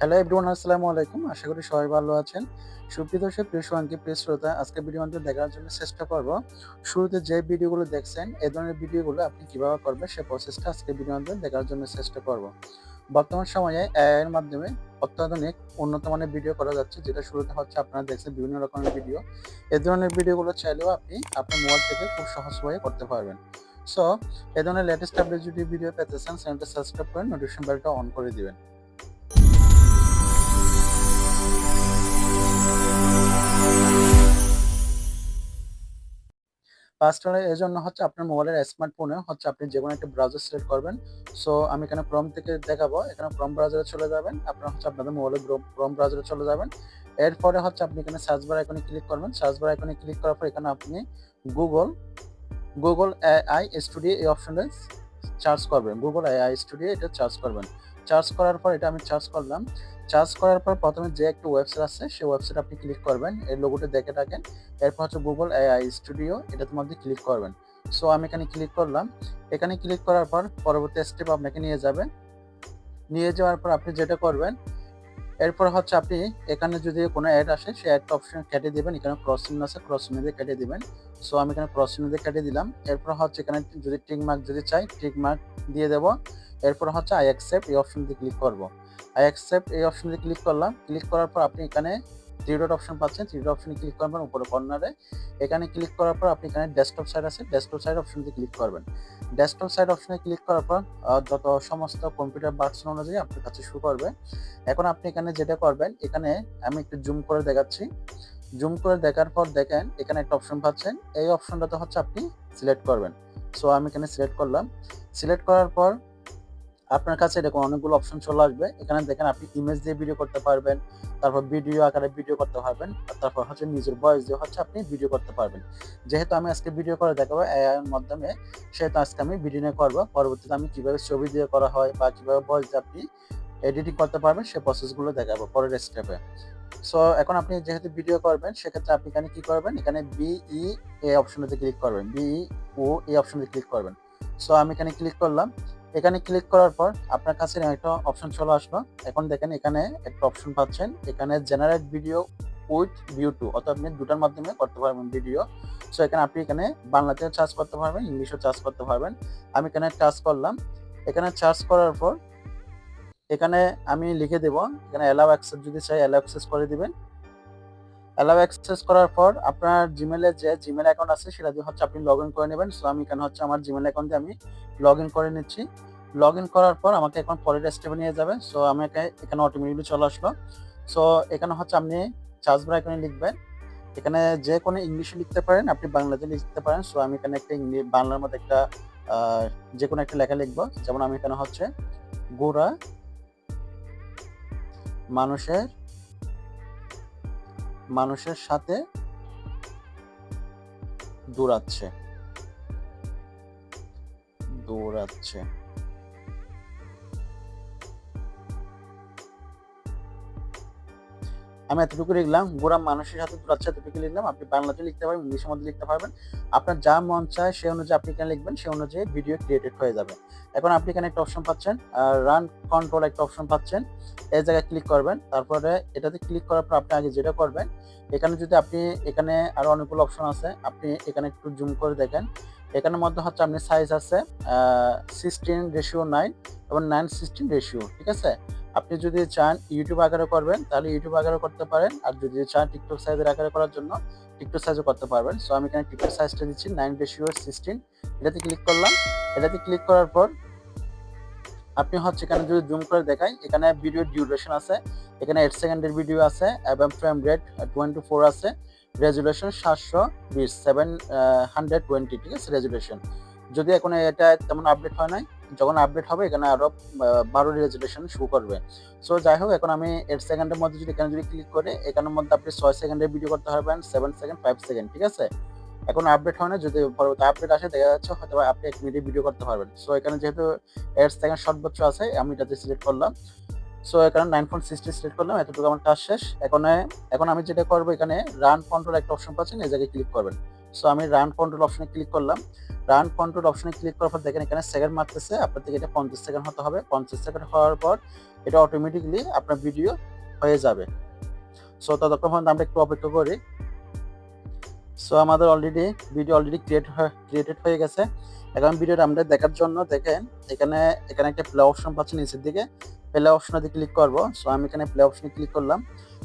Hello everyone আসসালামু আলাইকুম। আশা করি সবাই ভালো আছেন। সুপ্রিয় দর্শক, প্রিয় সঙ্গী প্রিয় শ্রোতা, আজকে ভিডিও মধ্যে দেখার জন্য চেষ্টা করব। শুরুতে যে ভিডিওগুলো দেখছেন এই ধরনের ভিডিওগুলো আপনি কীভাবে করবেন, সে প্রসেসটা আজকে ভিডিও মধ্যে দেখার জন্য চেষ্টা করব। বর্তমান সময়ে এআই এর মাধ্যমে অত্যাধুনিক, উন্নত মানের ভিডিও করা যাচ্ছে, যেটা শুরুতে হচ্ছে আপনারা দেখছেন বিভিন্ন রকমের ভিডিও এই ধরনের ভিডিওগুলো চাইলেও আপনি আপনার মোবাইল থেকে খুব সহজভাবে করতে পারবেন। সো এ ধরনের লেটেস্ট আপডেট যদি ভিডিও পেতে চান চ্যানেলটা সাবস্ক্রাইব করে নোটিফিকেশন বেলটা অন করে দিবেন। ফার্স্ট এই জন্য হচ্ছে আপনার মোবাইলের স্মার্টফোনে হচ্ছে আপনি যে কোনো একটা ব্রাউজার সিলেক্ট করবেন। সো আমি এখানে ক্রম থেকে দেখাবো। এখানে ক্রম ব্রাউজারে চলে যাবেন। আপনার হচ্ছে আপনাদের মোবাইলের ক্রম ব্রাউজারে চলে যাবেন। এরপরে হচ্ছে আপনি এখানে সার্চ বার আইকনে ক্লিক করবেন। সার্চ বার আইকনে ক্লিক করার পর এখানে আপনি গুগল গুগল আই স্টুডিও এই অপশনটা চার্জ করবেন। গুগল আই স্টুডিও এটা চার্জ করবেন। চার্জ করার পর এটা আমি চার্জ করলাম। চার্জ করার পর প্রথমে যে একটা ওয়েবসাইট আছে, সেই ওয়েবসাইট আপনি ক্লিক করবেন, এর লোগোটা দেখে থাকেন এরপর হচ্ছে গুগল এআই স্টুডিও এটার মধ্যে ক্লিক করবেন। সো আমি এখানে ক্লিক করলাম। এখানে ক্লিক করার পর পরবর্তী স্টেপ আপনাকে নিয়ে যাবে। নিয়ে যাওয়ার পর আপনি যেটা করবেন, এরপর হচ্ছে আপনি এখানে যদি কোনো অ্যাড আসে, সেই অ্যাডটা অপশন কেটে দিবেন। এখানে ক্রসিং আছে ক্রসিং দিয়ে কেটে দেবেন। সো আমি এখানে ক্রস দিয়ে কেটে দিলাম। এরপর হচ্ছে এখানে যদি টিক মার্ক যদি চাই টিক মার্ক দিয়ে দেবো। এরপর হচ্ছে আই অ্যাকসেপ্ট এই অপশন দিয়ে ক্লিক করব। আই অ্যাকসেপ্ট এই অপশন ক্লিক করলাম। ক্লিক করার পর আপনি এখানে থ্রি ডট অপশন পাচ্ছেন। থ্রি ডট অপশনে ক্লিক করবেন উপরে কর্নারে এখানে ক্লিক করার পর আপনি এখানে ডেস্কটপ সাইড আছে। ডেস্কটপ সাইড অপশন দিয়ে ক্লিক করবেন। ডেস্কটপ সাইড অপশনে ক্লিক করার পর যত সমস্ত কম্পিউটার বার্সন অনুযায়ী আপনার কাছে শুরু করবে। এখন আপনি এখানে যেটা করবেন, এখানে আমি একটু জুম করে দেখাচ্ছি। জুম করে দেখার পর দেখেন, এখানে একটা অপশন পাচ্ছেন। এই অপশনটাতে হচ্ছে আপনি সিলেক্ট করবেন। সো আমি এখানে সিলেক্ট করলাম। সিলেক্ট করার পর আপনার কাছে এরকম অনেকগুলো অপশন চলে আসবে। এখানে দেখেন আপনি ইমেজ দিয়ে ভিডিও করতে পারবেন, তারপর ভিডিও আকারে ভিডিও করতে পারবেন তারপর হচ্ছে নিজের ভয়েস দিয়ে হচ্ছে আপনি ভিডিও করতে পারবেন। যেহেতু আমি আজকে ভিডিও করে দেখাবো এর মাধ্যমে, সেহেতু আজকে আমি ভিডিও নিয়ে করব। পরবর্তীতে আমি কীভাবে ছবি দিয়ে করা হয় বা কীভাবে ভয়েস দিয়ে আপনি এডিটিং করতে পারবেন, সে প্রসেসগুলো দেখাবো পরের স্টেপে সো এখন আপনি যেহেতু ভিডিও করবেন, সেক্ষেত্রে আপনি এখানে কি করবেন? এখানে বিই এ অপশনটাতে ক্লিক করবেন বিই ও এই অপশনতে ক্লিক করবেন। সো আমি এখানে ক্লিক করলাম। এখানে ক্লিক করার পর আপনার কাছে একটা অপশন চলে আসলো। এখন দেখেন এখানে একটা অপশন পাচ্ছেন। এখানে generate video with view two অর্থাৎ আপনি দুটার মাধ্যমে করতে পারবেন ভিডিও সো এখানে আপনি এখানে বাংলাতেও চার্জ করতে পারবেন ইংলিশও চার্জ করতে পারবেন। আমি এখানে চার্জ করলাম। এখানে চার্জ করার পর এখানে আমি লিখে দেব, এখানে অ্যালাউ অ্যাক্সেস যদি চাই অ্যালাউ অ্যাক্সেস করে দিবেন। অ্যালাউ অ্যাক্সেস করার পর আপনার জিমেলে যে জিমেল অ্যাকাউন্ট আছে, সেটা দিয়ে হচ্ছে আপনি লগ ইন করে নেবেন। সো আমি এখানে হচ্ছে আমার জিমেল অ্যাকাউন্টে আমি লগ ইন করে নিচ্ছি। লগ ইন করার পর আমাকে এখন পরের স্টেপে নিয়ে যাবে। সো আমাকে এখানে অটোমেটিকলি চলে আসলো। সো এখানে হচ্ছে আপনি চার্জ বার এখানে লিখবেন। এখানে যে কোনো ইংলিশে লিখতে পারেন, আপনি বাংলাতে লিখতে পারেন। সো আমি এখানে একটা ইংলিশ বাংলার মধ্যে একটা যে কোনো একটা লেখা লিখব। যেমন আমি এখানে হচ্ছে, গোড়া মানুষের মানুষের সাথে দৌড়াচ্ছে। দৌড়াচ্ছে। আমি এতটুকু লিখলাম, গোড়া মানুষের সাথে দূরাচ্ছে এতটুকু লিখলাম, আপনি বাংলাতে লিখতে পারবেন ইংলিশের মধ্যে লিখতে পারবেন। আপনার যা মন চায়, সে অনুযায়ী আপনি এখানে লিখবেন, সে অনুযায়ী ভিডিও ক্রিয়েটেড হয়ে যাবে। এখন আপনি এখানে একটা অপশন পাচ্ছেন রান কন্ট্রোল একটা অপশন পাচ্ছেন, এই জায়গায় ক্লিক করবেন। তারপরে এটাতে ক্লিক করার পর আপনি আগে যেটা করবেন, এখানে যদি আপনি, এখানে আরও অনেকগুলো অপশন আছে, আপনি এখানে একটু জুম করে দেখেন। এখানের মধ্যে হচ্ছে আপনি সাইজ আছে সিক্সটিন রেশিও নাইন এবং নাইন সিক্সটিন রেশিও ঠিক আছে? আপনি যদি চান ইউটিউব আকারে করবেন, তাহলে ইউটিউব আকারে করতে পারেন। আর যদি চান টিকটক সাইজের আকারে করার জন্য টিকটক সাইজও করতে পারবেন। সো আমি এখানে টিকটক সাইজটা দিচ্ছি নাইন রেশিও সিক্সটিন এটাতে ক্লিক করলাম। এটাতে ক্লিক করার পর, আপনি হচ্ছে এখানে যদি জুম করে দেখাই, এখানে ভিডিও ডিউরেশন আছে। এখানে এইট সেকেন্ডের ভিডিও আছে এবং ফ্রেম রেট টোয়েন্টি ফোর আছে। রেজুলেশন সাতশো বিশ সেভেন হান্ড্রেড টোয়েন্টি ঠিক আছে? রেজুলেশন যদি এখন এটা তেমন আপডেট হয় নাই যখন আপডেট হবে, এখানে আরও বারো রেজুলেশন শো করবে। সো যাই হোক, এখন আমি এইট সেকেন্ডের মধ্যে যদি এখানে যদি ক্লিক করে, এখানের মধ্যে আপনি ছয় সেকেন্ডের ভিডিও করতে পারবেন সেভেন সেকেন্ড ফাইভ সেকেন্ড ঠিক আছে? এখন আপডেট হয় না, যদি পরবর্তী আপডেট আসে, দেখা যাচ্ছে হয়তো আপনি এক মিনিটে ভিডিও করতে পারবেন। সো এখানে যেহেতু এইট সেকেন্ড সর্বোচ্চ আছে, আমি এটাতে সিলেক্ট করলাম। সো এখানে নাইন পয়েন্ট সিক্সটি সিলেক্ট করলাম, এতটুকু আমার কাজ শেষ। এখন এখন আমি যেটা করব এখানে রান কন্ট্রোল একটা অপশন পাচ্ছেন, এই জায়গায় ক্লিক করবেন। সো আমি রান কন্ট্রোল অপশনে ক্লিক করলাম। রান কন্ট্রোল অপশনে ক্লিক করার পর দেখেন এখানে সেকেন্ড মারতেছে। আপনার থেকে এটা পঞ্চাশ সেকেন্ড হতে হবে। পঞ্চাশ সেকেন্ড হওয়ার পর এটা অটোমেটিকলি আপনার ভিডিও হয়ে যাবে। সো ততক্ষণ পর্যন্ত আমরা একটু অপেক্ষা করি। সো আমাদের already video already create created হয়ে গেছে। এখন ভিডিওটা আমরা দেখার জন্য দেখেন, এখানে এখানে একটা প্লে অপশন পাচ্ছেন নিচের দিকে। প্লে অপশনে ক্লিক করব। সো আমি এখানে প্লে অপশনে ক্লিক করলাম।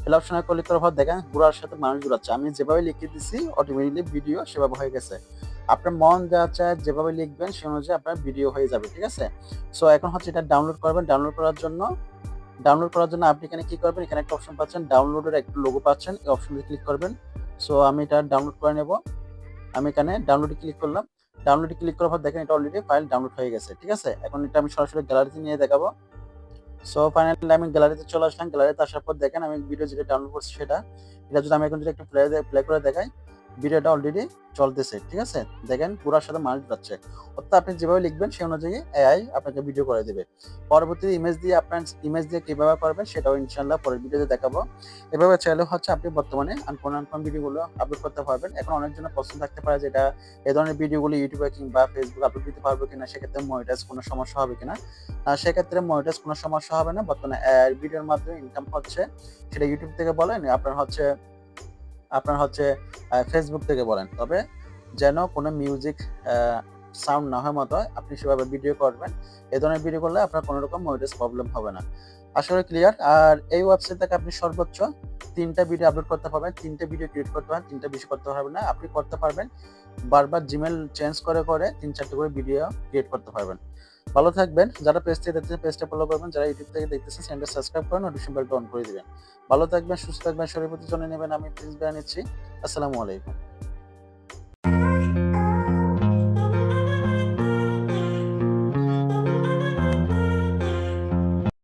প্লে অপশনে ক্লিক করার পর দেখেন ঘোরার সাথে মানুষ ঘুরাচ্ছে। আমি যেভাবে লিখে দিছি অটোমেটিকলি ভিডিও সেভাবে হয়ে গেছে। আপনার মন যা চায়, যেভাবে লিখবেন সে অনুযায়ী আপনার ভিডিও হয়ে যাবে, ঠিক আছে? সো এখন হচ্ছে এটা ডাউনলোড করবেন। ডাউনলোড করার জন্য ডাউনলোড করার জন্য আপনি এখানে কি করবেন? এখানে একটা অপশন পাচ্ছেন ডাউনলোডের একটা লোগো পাচ্ছেন। এই অপশনে ক্লিক করবেন। সো আমি এটা ডাউনলোড করে নেব। আমি এখানে ডাউনলোডে ক্লিক করলাম। ডাউনলোডে ক্লিক করার পর দেখেন এটা অলরেডি ফাইল ডাউনলোড হয়ে গেছে, ঠিক আছে? এখন এটা আমি সরাসরি গ্যালারিতে নিয়ে দেখাবো। সো ফাইনালি আমি গ্যালারিতে চলে আসলাম। গ্যালারিতে আসার পর দেখেন আমি ভিডিও যেটা ডাউনলোড করছি সেটা। এটা যদি আমি এখন যদি একটু প্লে প্লে করে দেখাই ভিডিওটা অলরেডি চলতেছে, ঠিক আছে? দেখেন পুরার সাথে মানুষ যাচ্ছে। অর্থাৎ আপনি যেভাবে লিখবেন সেই অনুযায়ী এআই আপনাকে ভিডিও করে দেবে। পরবর্তী ইমেজ দিয়ে আপনার ইমেজ দিয়ে কীভাবে করবেন সেটাও ইনশাল্লাহ পরের ভিডিওতে দেখাবো। এভাবে চাইলে হচ্ছে আপনি বর্তমানে আনকোন আনকোন ভিডিওগুলো আপলোড করতে পারবেন। এখন অনেকজনের পছন্দ থাকতে পারে যে এটা এই ধরনের ভিডিওগুলো ইউটিউবে কিংবা ফেসবুক আপলোড দিতে পারব কিনা, সেক্ষেত্রে মনিটাইজ কোনো সমস্যা হবে কিনা। সেক্ষেত্রে মনিটাইজ কোনো সমস্যা হবে না। বর্তমানে এআই ভিডিওর মাধ্যমে ইনকাম হচ্ছে। সেটা ইউটিউব থেকে বলেন, আপনার হচ্ছে আপনার হচ্ছে ফেসবুক থেকে বলেন। তবে যেন কোনো মিউজিক সাউন্ড না হয় মতো আপনি সেভাবে ভিডিও করবেন। এ ধরনের ভিডিও করলে আপনার কোনো রকম মনিটাইজ প্রবলেম হবে না। করি ক্লিয়ার আর এই ওয়েবসাইট থেকে আপনি সর্বোচ্চ তিনটা ভিডিও আপলোড করতে পারবেন। তিনটা ভিডিও ক্রিয়েট করতে পারবেন তিনটা বেশি করতে পারবেন না। আপনি করতে পারবেন। বারবার জিমেল চেঞ্জ করে করে তিন চারটে করে ভিডিও ক্রিয়েট করতে পারবেন। ভালো থাকবেন। যারা পেজ থেকে দেখতেছেন পেজটা ফলো করবেন। যারা ইউটিউব থেকে দেখতেছেন চ্যানেলটা সাবস্ক্রাইব করেন নোটিফিকেশন বেলটা অন করে দিবেন। ভালো থাকবেন, সুস্থ থাকবেন, শরীর প্রতি জন্য নেবেন। আমি প্লিজ নিচ্ছি আসসালামু আলাইকুম।